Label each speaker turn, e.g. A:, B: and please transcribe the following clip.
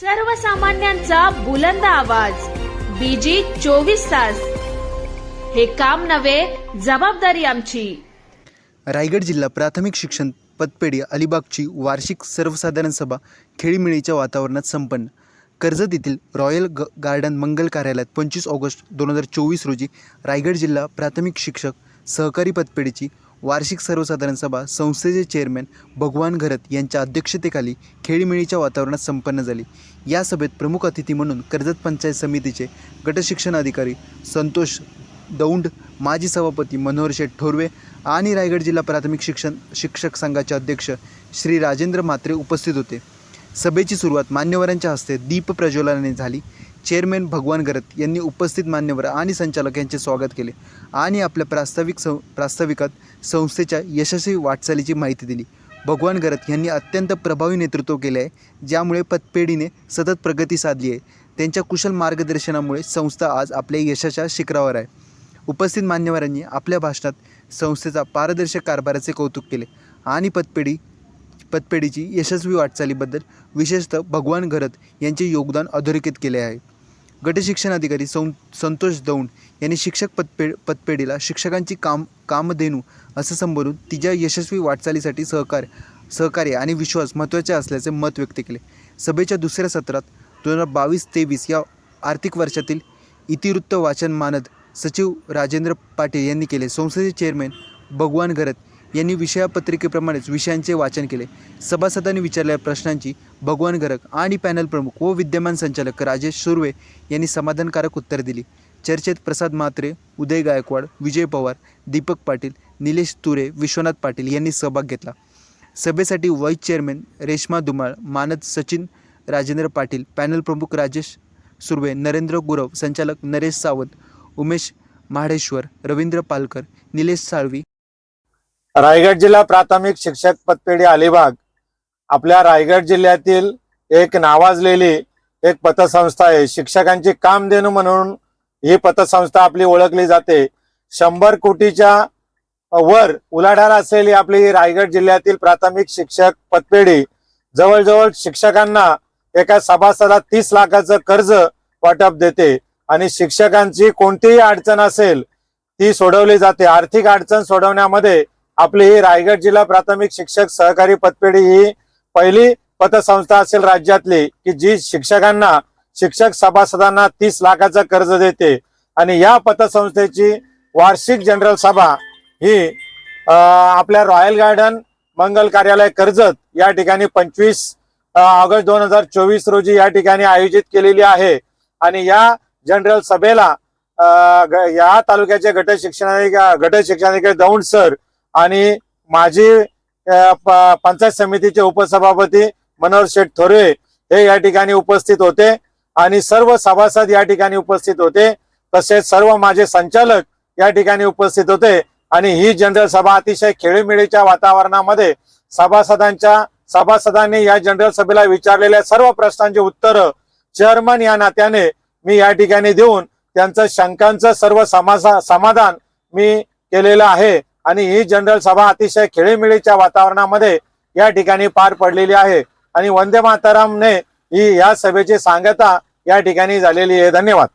A: सर्वसामान्यांचा बुलंद आवाज. बीजी चोवीस तास. हे काम नव्हे जबाबदारी आमची.
B: रायगड जिल्हा प्राथमिक शिक्षण पतपेढी अलिबागची वार्षिक सर्वसाधारण सभा खेळीमेळीच्या वातावरणात संपन्न. कर्जत येथील रॉयल ग गार्डन मंगल कार्यालयात पंचवीस ऑगस्ट दोन हजार चोवीस रोजी रायगड जिल्हा प्राथमिक शिक्षक सहकारी पतपेढीची वार्षिक सर्वसाधारण सभा संस्थेचे चेअरमॅन भगवान घरत यांच्या अध्यक्षतेखाली खेळीमेळीच्या वातावरणात संपन्न झाली. या सभेत प्रमुख अतिथी म्हणून कर्जत पंचायत समितीचे गटशिक्षण अधिकारी संतोष दौंड माजी सभापती मनोहर शेठ ठोरवे आणि रायगड जिल्हा प्राथमिक शिक्षण शिक्षक संघाचे अध्यक्ष श्री राजेंद्र म्हात्रे उपस्थित होते. सभेची सुरुवात मान्यवरांच्या हस्ते दीप प्रज्वलनाने झाली. चेअरमॅन भगवान गरत यांनी उपस्थित मान्यवर आणि संचालक यांचे स्वागत केले आणि आपल्या प्रास्ताविक सं प्रास्ताविकात संस्थेच्या यशस्वी वाटचालीची माहिती दिली. भगवान गरत यांनी अत्यंत प्रभावी नेतृत्व केले आहे ज्यामुळे पतपेढीने सतत प्रगती साधली आहे. त्यांच्या कुशल मार्गदर्शनामुळे संस्था आज आपल्या यशाच्या शिखरावर आहे. उपस्थित मान्यवरांनी आपल्या भाषणात संस्थेचा पारदर्शक कारभाराचे कौतुक केले आणि पतपेढी पतपेढीची यशस्वी वाटचालीबद्दल विशेषतः भगवान घरत यांचे योगदान अधोरेखित केले आहे. गटशिक्षण अधिकारी सं संतोष दौंड यांनी शिक्षक पतपे पतपेढीला शिक्षकांची काम कामधेनू असं संबोधून तिच्या यशस्वी वाटचालीसाठी सहकार्य सहकार्य आणि विश्वास महत्त्वाचे असल्याचे मत व्यक्त केले. सभेच्या दुसऱ्या सत्रात दोन हजार बावीस तेवीस या आर्थिक वर्षातील इतिवृत्त वाचन मानद सचिव राजेंद्र पाटील यांनी केले. संस्थेचे चेअरमॅन भगवान घरत यांनी विषयापत्रिकेप्रमाणेच विषयांचे वाचन केले. सभासदांनी विचारलेल्या प्रश्नांची भगवान घरक आणि पॅनल प्रमुख व विद्यमान संचालक राजेश सुर्वे यांनी समाधानकारक उत्तर दिली. चर्चेत प्रसाद म्हात्रे उदय गायकवाड विजय पवार दीपक पाटील निलेश तुरे विश्वनाथ पाटील यांनी सहभाग घेतला. सभेसाठी व्हाईस चेअरमॅन रेश्मा धुमाळ मानद सचिन राजेंद्र पाटील पॅनल प्रमुख राजेश सुर्वे नरेंद्र गुरव संचालक नरेश सावंत उमेश महाडेश्वर रवींद्र पालकर निलेश साळवी
C: रायगड जिल्हा प्राथमिक शिक्षक पतपेढी अलिबाग. आपल्या रायगड जिल्ह्यातील एक नावाजलेली एक पतसंस्था आहे. शिक्षकांची कामधेनू म्हणून ही पतसंस्था आपली ओळखली जाते. शंभर कोटीच्या वर उलाढाल असलेली आपली रायगड जिल्ह्यातील प्राथमिक शिक्षक पतपेढी जवळजवळ शिक्षकांना एका सभासदात तीस लाखाचं कर्ज वाटप देते आणि शिक्षकांची कोणतीही अडचण असेल ती सोडवली जाते. आर्थिक अडचण सोडवण्यामध्ये आपली ही रायगड जिल्हा प्राथमिक शिक्षक सहकारी पतपेढी ही पहिली पतसंस्था असेल राज्यातली की जी शिक्षकांना शिक्षक सभासदांना तीस लाखाचं कर्ज देते. आणि या पतसंस्थेची वार्षिक जनरल सभा ही आपल्या रॉयल गार्डन मंगल कार्यालय कर्जत या ठिकाणी पंचवीस ऑगस्ट दोन हजार चोवीस रोजी या ठिकाणी आयोजित केलेली आहे. आणि या जनरल सभेला या तालुक्याचे गट शिक्षणाधिकारी गट शिक्षणाधिकारी दौंड सर आणि माझी प- पंचायत समितीचे उपसभापती मनोहर शेठ थोरे हे या ठिकाणी उपस्थित होते आणि सर्व सभासद या ठिकाणी उपस्थित होते. तसेच सर्व माझे संचालक या ठिकाणी उपस्थित होते आणि ही जनरल सभा अतिशय खेळीमेळीच्या वातावरणामध्ये सभासदांच्या सभासदांनी या जनरल सभेला विचारलेल्या सर्व प्रश्नांची उत्तरं चेअरमन या नात्याने मी या ठिकाणी देऊन त्यांचं शंकांचं सर्व समासा समाधान मी केलेलं आहे. आणि ही जनरल सभा अतिशय खेळीमेळीच्या वातावरणामध्ये या ठिकाणी पार पडलेली आहे. आणि वंदे मातरमने ही या सभेची सांगता या ठिकाणी झालेली आहे. धन्यवाद.